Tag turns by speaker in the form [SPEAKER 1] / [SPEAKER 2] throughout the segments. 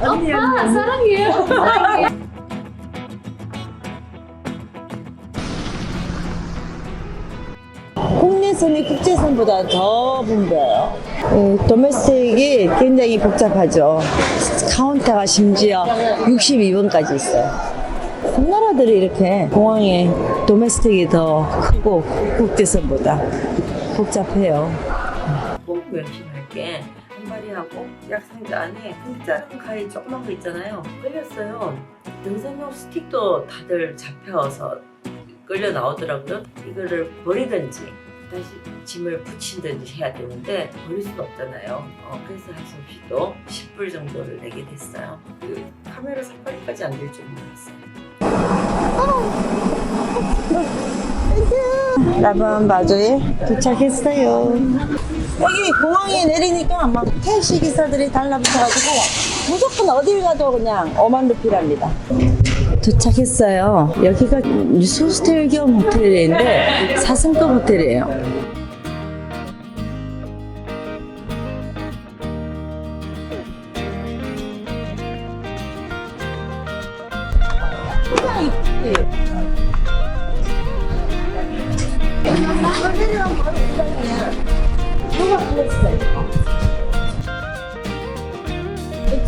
[SPEAKER 1] 언니
[SPEAKER 2] 오빠
[SPEAKER 1] 언니.
[SPEAKER 2] 사랑해요. 사랑해요.
[SPEAKER 1] 국내선이 국제선보다 더 붐벼요. 예, 도메스틱이 굉장히 복잡하죠. 카운터가 심지어 62번까지 있어요. 나라들이 이렇게 공항에 도메스틱이 더 크고 국제선보다 복잡해요.
[SPEAKER 3] 공부 열심히 할게. 한 마리 하고 약상자 안에 큰 작은 가위 조그만 거 있잖아요. 끌렸어요. 영상용 스틱도 다들 잡혀서 끌려 나오더라고요. 이거를 버리든지 다시 짐을 붙이든지 해야 되는데 버릴 수는 없잖아요. 어, 그래서 할 수 없이 또 10불 정도를 내게 됐어요. 그 카메라 사파리까지 안 될 줄 몰랐어요.
[SPEAKER 1] 라반 바조에 도착했어요. 여기 공항에 내리니까 막 택시 기사들이 달라붙어가지고 무조건 어딜 가도 그냥 5만 루피랍니다. 도착했어요. 여기가 리소스텔 겸 호텔인데 4성급 호텔이에요.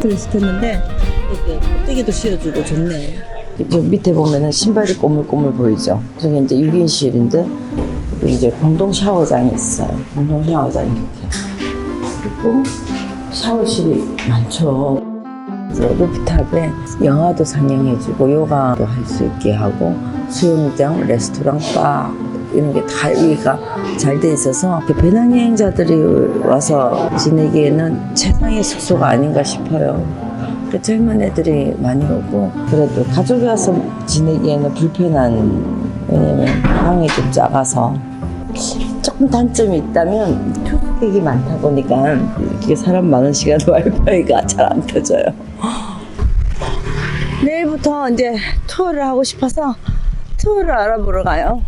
[SPEAKER 1] 호텔을 시켰는데 이렇게 껍데기도 씌워주고 좋네. 저 밑에 보면은 신발이 꼬물꼬물 보이죠? 저게 이제 6인실인데 이제 공동 샤워장이 있어요. 공동 샤워장 이렇게. 그리고 샤워실이 많죠. 루프탑에 영화도 상영해주고 요가도 할 수 있게 하고 수영장, 레스토랑, 바 이런 게 다 여기가 잘 돼 있어서 그 배낭여행자들이 와서 지내기에는 최상의 숙소가 아닌가 싶어요. 그 젊은 애들이 많이 오고 그래도 가족이 와서 지내기에는 불편한 왜냐면 방이 좀 작아서 조금 단점이 있다면 투숙객이 많다 보니까 이렇게 사람 많은 시간 와이파이가 잘 안 터져요. 내일부터 이제 투어를 하고 싶어서 투어를 알아보러 가요.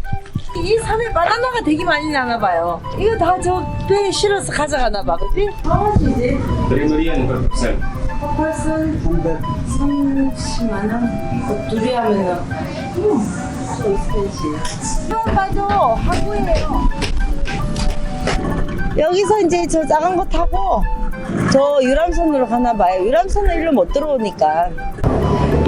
[SPEAKER 1] 이 산에 바나나가 되게 많이 나나 봐요. 이거 다 저 배에 실어서 가져가나 봐, 그치? 얼마지지?
[SPEAKER 4] Primarian per
[SPEAKER 1] 벌슨 30만 원? 그 둘이 하면은 음, 좀 익스펜시브. 이거까지도 항구예요. 여기서 이제 저 작은 거 타고 저 유람선으로 가나 봐요. 유람선은 일로 못 들어오니까.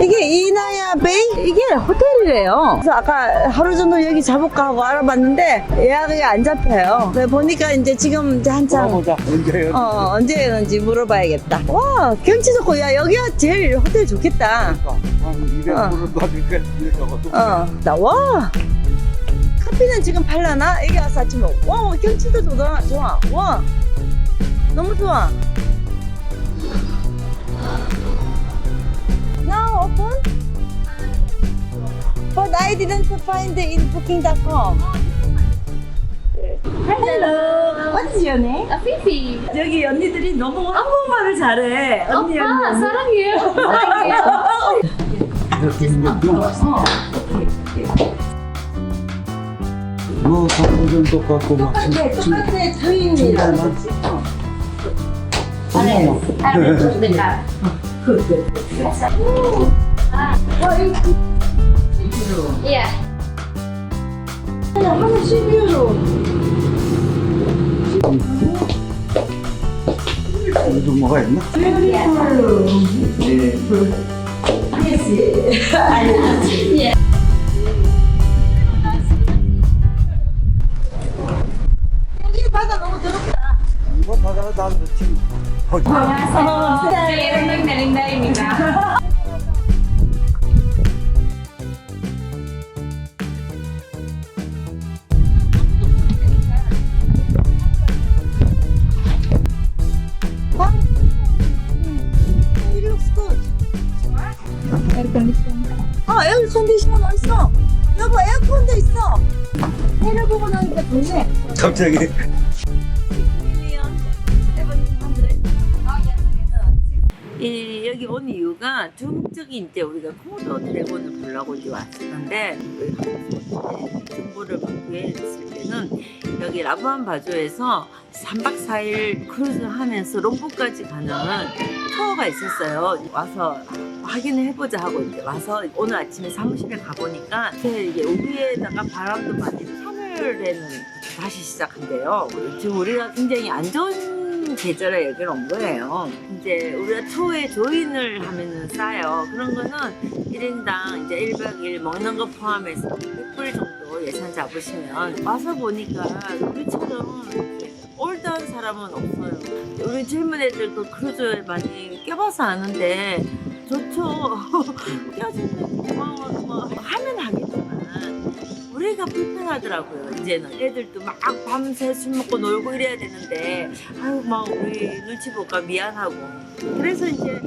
[SPEAKER 1] 이게 이나야 베이? 이게 호텔이래요. 그래서 아까 하루 정도 여기 잡을까 하고 알아봤는데 예약이 안 잡혀요. 그래 보니까 이제 지금 이제 한창
[SPEAKER 4] 보자. 언제
[SPEAKER 1] 어, 언제 오는지 물어봐야겠다. 와, 경치 좋고, 야, 여기가 제일 호텔 좋겠다.
[SPEAKER 4] 한 200불은 받을까?
[SPEAKER 1] 어, 나, 와! 커피는 지금 팔라나? 여기 와서 아침 먹 와, 경치도 좋아, 좋아. 와! 너무 좋아. Now open? But I didn't find it in booking.com. Hello. What's your name?
[SPEAKER 2] 아, 피피.
[SPEAKER 1] 여기 언니들이 너무 한국말을 잘해. 언니
[SPEAKER 2] 오빠
[SPEAKER 1] 언니.
[SPEAKER 2] 사랑해요. 사랑해요.
[SPEAKER 4] 뭐 방금 똑같고 막
[SPEAKER 1] 네, 똑같아. 트윈이라는 거지. 아니에요.
[SPEAKER 2] 내가. 예.
[SPEAKER 1] 하나 12유로.
[SPEAKER 4] 그래도 뭐가 있나?
[SPEAKER 1] 여기 바다 너무 더럽다.
[SPEAKER 4] 이거 바다가 다 그렇지.
[SPEAKER 2] Mika.
[SPEAKER 1] It looks good. 아, 에어 컨디셔너 있어. 여보, 에어컨도 있어. 해를 보고 나니까 좋네.
[SPEAKER 4] 갑자기
[SPEAKER 3] 이 여기 온 이유가 두 목적이 이제 우리가 코모도 드래곤을 보려고 이제 왔었는데 그 정보를 구해했을 때는 여기 라부안 바조에서 3박 4일 크루즈 하면서 롱부까지 가는 투어가 있었어요. 와서 확인을 해보자 하고 이제 와서 오늘 아침에 사무실에 가보니까 이게 우비에다가 바람도 많이 하늘에는 다시 시작한대요. 지금 우리가 굉장히 안 좋은 계절에 여기를 온 거예요. 이제 우리가 투어에 조인을 하면은 싸요. 그런 거는 1인당 이제 1박 2일 먹는 거 포함해서 100불 정도 예산 잡으시면 와서 보니까 우리처럼 올드한 사람은 없어요. 우리 젊은 애들도 크루즈에 많이 껴봐서 아는데 좋죠. 껴주 우리가 불편하더라고요. 이제는 애들도 막 밤새 술 먹고 놀고 이래야 되는데 아유 막 우리 눈치 볼까 미안하고 그래서 이제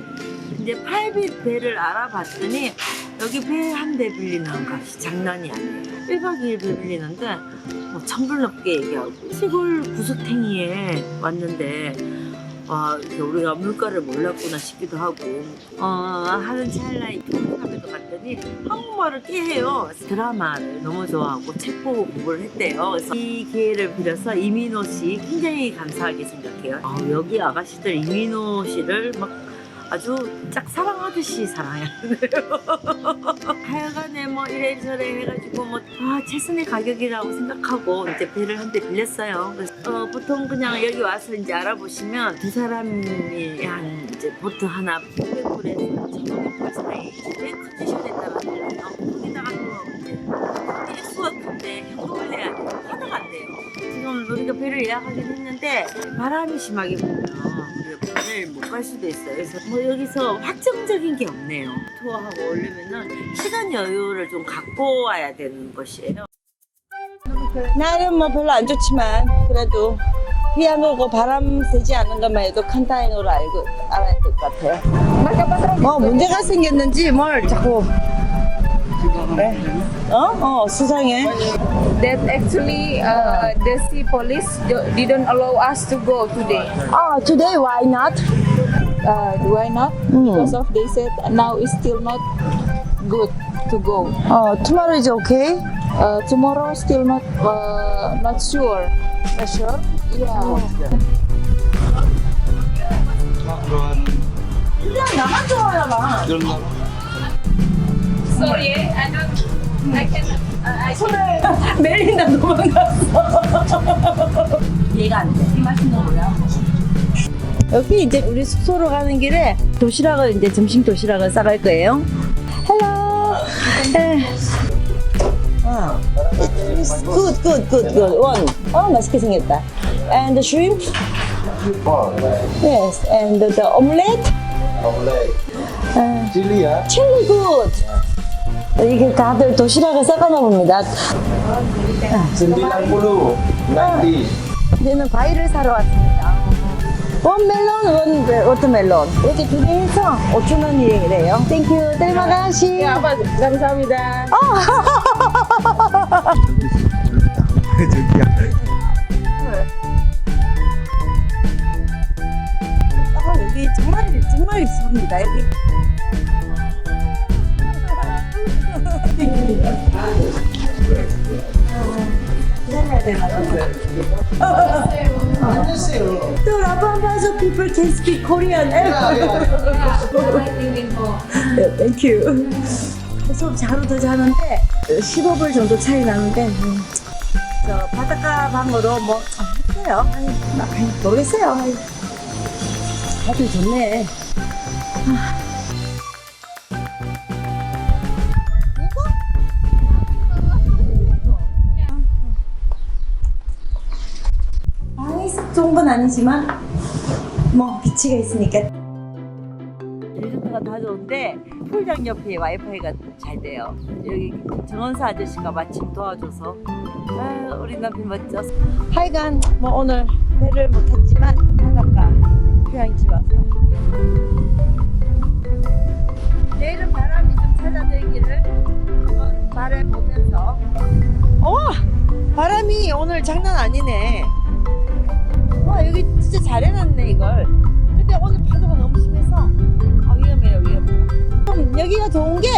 [SPEAKER 3] 이제 팔비 배를 알아봤더니 여기 배 한 대 빌리는 값이 장난이 아니에요. 1박 2일 배 빌리는데 뭐 천불 넘게 얘기하고 시골 구석탱이에 왔는데 와 이제 우리가 물가를 몰랐구나 싶기도 하고. 어 하는 찰나에 통합에도 갔더니 한국말을 깨해요. 드라마를 너무 좋아하고 책 보고 공부를 했대요. 그래서 이 기회를 빌어서 이민호 씨 굉장히 감사하게 생각해요. 아, 여기 아가씨들 이민호 씨를 막 아주 짝 사랑하듯이 사랑해요. 하여간에 뭐 이래저래 해가지고 뭐 아, 최선의 가격이라고 생각하고 이제 배를 한 대 빌렸어요. 그래서 어, 보통 그냥 여기 와서 이제 알아보시면 두 사람이 한 이제 보트 하나 500불에서 1,500불 사이 배 컨디션에 따라 달라요. 거기다가 또 이제 큰데 현금을 내야. 하나가 안 돼요. 지금 우리가 배를 예약하긴 했는데 바람이 심하게 우 리가 배를 못갈 수도 있어요. 그래서 뭐 여기서 확정적인 게 없네요. 투어하고 오려면은 시간 여유를 좀 갖고 와야 되는 것이에요.
[SPEAKER 1] 날은 뭐 별로 안 좋지만 그래도 비안 오고 바람 세지 않는 것만 해도 큰 다행으로 알고 알아야 될 것 같아요. 뭐 문제가 생겼는지 뭘 자꾸 네. 어? 어 수상해.
[SPEAKER 2] that actually uh, the sea police didn't allow us to go today.
[SPEAKER 1] Oh, today why not?
[SPEAKER 2] Uh, why not? Mm. Because of they said now it's still not good to go.
[SPEAKER 1] Oh, tomorrow is okay.
[SPEAKER 2] Uh, tomorrow still not uh, not sure.
[SPEAKER 1] Not sure?
[SPEAKER 2] Yeah. Sorry, I don't. I can. Uh, I
[SPEAKER 1] 손을 멜린다 도망갔어. 이해가 안 돼. 이 맛있는 몰라. 여기 이제 우리 숙소로 가는 길에 도시락을 이제 점심 도시락을 싸갈 거예요. 헬로. 네. 어. 굿, 굿, 굿, 굿. 원. 어, 맛있게 생겼다. And the shrimp. Yes. And the, the omelette. 아,
[SPEAKER 4] 찔리야
[SPEAKER 1] 칠리 굿. 이게 다들 도시락을 싸가나 봅니다.
[SPEAKER 4] 90 90
[SPEAKER 1] 이제는 과일을 사러 왔습니다. 원 멜론, 원 워터멜론. 이렇게 두 개 해서 5천 원이래요. 땡큐, 델마가시.
[SPEAKER 2] Yeah, apa? Kamsahamnida.
[SPEAKER 4] 저기야
[SPEAKER 1] 아, 여기 정말 정말 이쁩니다. 여기. 되나? 또 라밤바서 people can speak Korean. Thank you. 수업 자루도 자는데 15불 정도 차이 나는데 음, 저 바닷가 방으로 뭐 아, 했어요. 나, 아니, 모르겠어요. 다들 좋네. 방 좋은 건 아니지만 뭐 비치가 있으니까. 리조트가 다 좋은데 풀장 옆에 와이파이가 잘 돼요. 여기 정원사 아저씨가 마침 도와줘서. 아, 우리 남편 멋져. 하여간 뭐 오늘 배를 못 탔지만 바닷가 휴양지 와서. 내일은 바람이 좀 찾아들기를 한번 바라보면서. 어 바람이 오늘 장난 아니네 와 여기 진짜 잘 해놨네 이걸 근데 오늘 파도가 너무 심해서 아 위험해요 위험해요 음, 여기가 좋은 게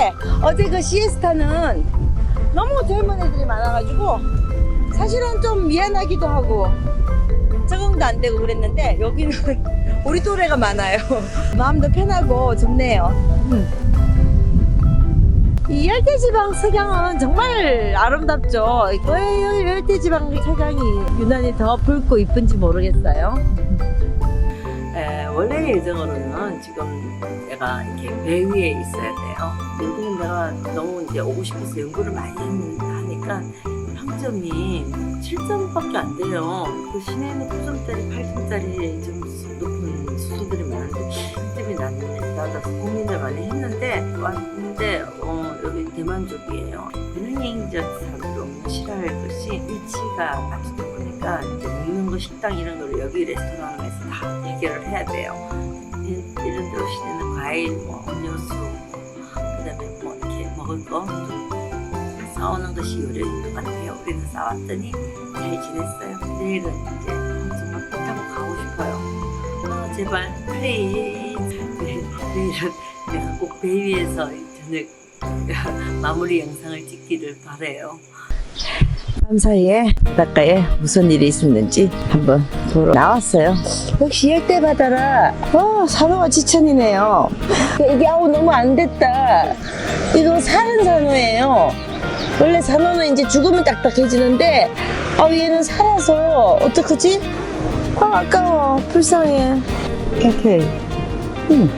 [SPEAKER 1] 어제 그 시에스타는 너무 젊은 애들이 많아가지고 사실은 좀 미안하기도 하고 적응도 안 되고 그랬는데 여기는 우리 또래가 많아요. 마음도 편하고 좋네요. 음. 이 열대지방 석양은 정말 아름답죠. 왜 열대지방 석양이 유난히 더 붉고 이쁜지 모르겠어요.
[SPEAKER 3] 에, 원래 예정으로는 지금 내가 이렇게 배 위에 있어야 돼요. 여기는 내가 너무 이제 오고 싶어서 연구를 많이 하니까 평점이 7점밖에 안 돼요. 그 시내에는 9점짜리, 8점짜리 점수 높은 수술들이 많은데 7점이 나는 나도 고민을 많이 했는데 왔는데 어, 여기 대만 쪽이에요. 비능행적 사람도 싫어할 것이 위치가 맞추다 보니까 이제 먹는 거 식당 이런 걸 여기 레스토랑에서 다 해결을 해야 돼요. 이- 이런 데 오시는 과일, 뭐 음료수, 그 다음에 뭐 이렇게 먹을 거좀 싸우는 것이 요령인 것 같아요. 우리는 싸웠더니 잘 지냈어요. 내일은 이제 정말 배 타고 가고 싶어요. 아, 제발. 네, 내일은 내가 꼭 배 위에서 이 저녁 마무리 영상을 찍기를 바래요.
[SPEAKER 1] 밤 사이에 바닷가에 무슨 일이 있었는지 한번 보러 나왔어요. 역시 열대 바다라. 어, 산호가 지천이네요. 이게 아우 너무 안 됐다. 이거 사는 산호예요. 원래 산호는 이제 죽으면 딱딱해지는데 아 얘는 살아서 어떡하지? 아 아까워 불쌍해. 오케이. 음.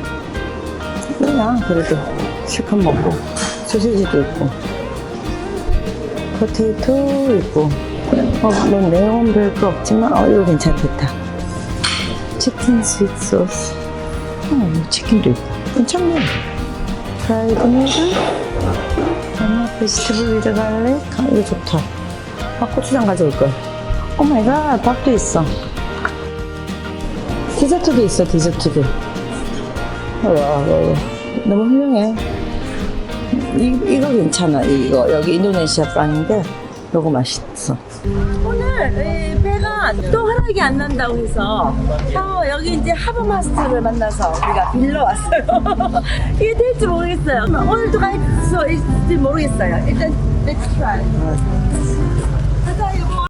[SPEAKER 1] 그냥 그래도 실컷 먹고. 소시지도 있고. 포테이토 있고. 어, 뭐 내용은 별거 없지만 어 이거 괜찮겠다. 치킨 스윗 소스. 음, 치킨도 있고. 괜찮네. 프라이드 누들 하나 베지터블 위드 갈릭? 아, 이거 좋다. 아 고추장 가져올걸 오 마이 갓 밥도 있어 디저트도 있어 디저트도. 와. 너무 훌륭해. 이, 이거 괜찮아 이거. 여기 인도네시아 빵인데 이거 맛있어. 오늘 이 배가 또 허락이 안 난다고 해서 어, 여기 이제 하버 마스터를 만나서 우리가 빌러 왔어요. 이게 될지 모르겠어요. 오늘도 갈수 있을지 모르겠어요. 일단 let's try. 가자 이거